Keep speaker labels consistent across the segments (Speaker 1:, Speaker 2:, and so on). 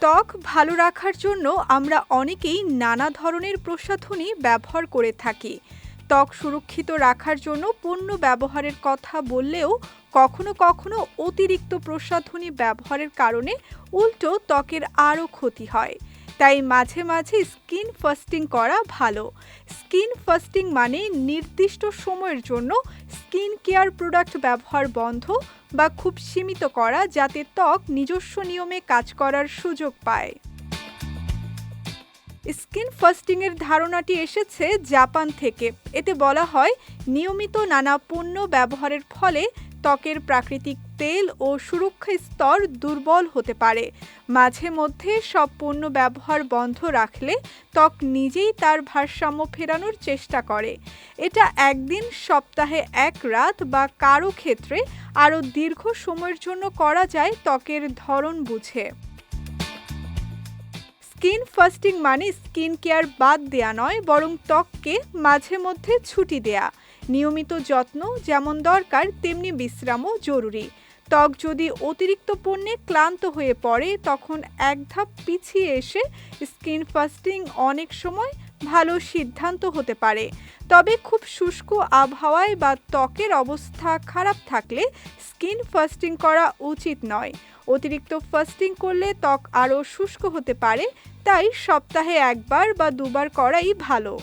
Speaker 1: ত্বক ভালো রাখার জন্য আমরা অনেকেই নানা ধরনের প্রসাধনী ব্যবহার করে থাকি। ত্বক সুরক্ষিত রাখার জন্য পণ্য ব্যবহারের কথা বললেও কখনো কখনো অতিরিক্ত প্রসাধনী ব্যবহারের কারণে উল্টো ত্বকের আরও ক্ষতি হয়। তাই মাঝে মাঝে স্কিন ফাস্টিং করা ভালো। স্কিন ফাস্টিং মানে নির্দিষ্ট সময়ের জন্য স্কিন কেয়ার প্রোডাক্ট ব্যবহার বন্ধ বা খুব সীমিত করা যাতে ত্বক নিজস্ব নিয়মে কাজ করার সুযোগ পায়। স্কিন ফাস্টিং এর ধারণাটি এসেছে জাপান থেকে। এতে বলা হয়, নিয়মিত নানা পণ্য ব্যবহারের ফলে ত্বকের প্রাকৃতিক তেল ও সুরক্ষা স্তর দুর্বল হতে পারে। মাঝে মধ্যে সব পণ্য ব্যবহার বন্ধ রাখলে ত্বক নিজেই তার ভারসাম্য ফেরানোর চেষ্টা করে। এটা একদিন, সপ্তাহে এক রাত বা কারও ক্ষেত্রে আরও দীর্ঘ সময়ের জন্য করা যায় ত্বকের ধরন বুঝে। স্কিন ফাস্টিং মানে স্কিন কেয়ার বাদ দেয়া নয়, বরং ত্বককে মাঝে মধ্যে ছুটি দেয়া। নিয়মিত যত্ন যেমন দরকার, তেমনি বিশ্রামও জরুরি। ত্বক যদি অতিরিক্ত পণ্যে ক্লান্ত হয়ে পড়ে, তখন এক ধাপ পিছিয়ে এসে স্কিন ফাস্টিং অনেক সময় ভালো সিদ্ধান্ত হতে পারে। তবে খুব শুষ্ক আবহাওয়ায় বা ত্বকের অবস্থা খারাপ থাকলে স্কিন ফাস্টিং করা উচিত নয়। অতিরিক্ত ফাস্টিং করলে ত্বক আরও শুষ্ক হতে পারে, তাই সপ্তাহে একবার বা দুবার করাই ভালো।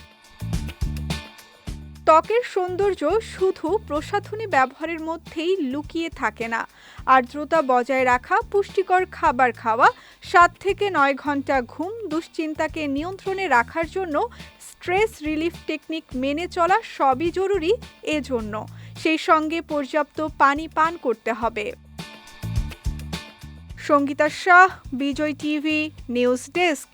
Speaker 1: ত্বকের সৌন্দর্য শুধু প্রসাধনী ব্যবহারের মধ্যেই লুকিয়ে থাকে না। আর্দ্রতা বজায় রাখা, পুষ্টিকর খাবার খাওয়া, সাত থেকে নয় ঘণ্টা ঘুম, দুশ্চিন্তাকে নিয়ন্ত্রণে রাখার জন্য স্ট্রেস রিলিফ টেকনিক মেনে চলা সবই জরুরি এজন্য। সেই সঙ্গে পর্যাপ্ত পানি পান করতে হবে। Sangita Shah, Bijoy TV, news desk.